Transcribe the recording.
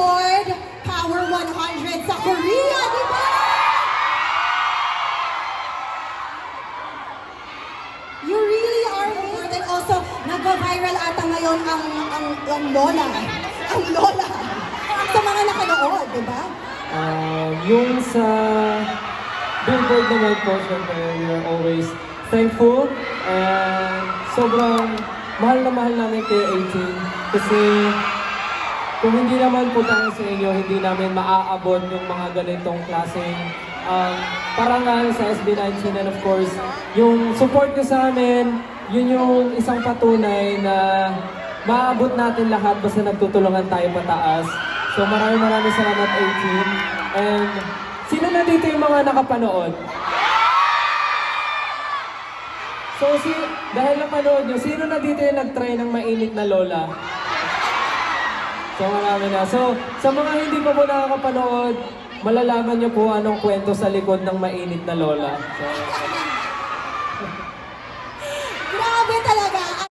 Ford Power 100 sa Korea, di ba? You really are. And also, nag-viral ata ngayon ang, ang, ang Lola. Ang Lola. Sa mga nakanood, di ba? Um, yung sa Billboard naman po, syempre, are always thankful and sobrang mahal na mahal namin kay 18 kasi kung hindi naman po tayo sa inyo, hindi namin maaabot yung mga ganitong klaseng um, parangal sa SB19 and of course, yung support nyo sa amin, yun yung isang patunay na maabot natin lahat basta nagtutulungan tayo pataas. So maraming maraming salamat 18. And sino na dito yung mga nakapanood? So si, dahil napanood nyo, sino na dito yung nag-try ng mainit na lola? So marami na. So sa mga hindi pa po nakakapanood, malalaman nyo po anong kwento sa likod ng mainit na lola. So,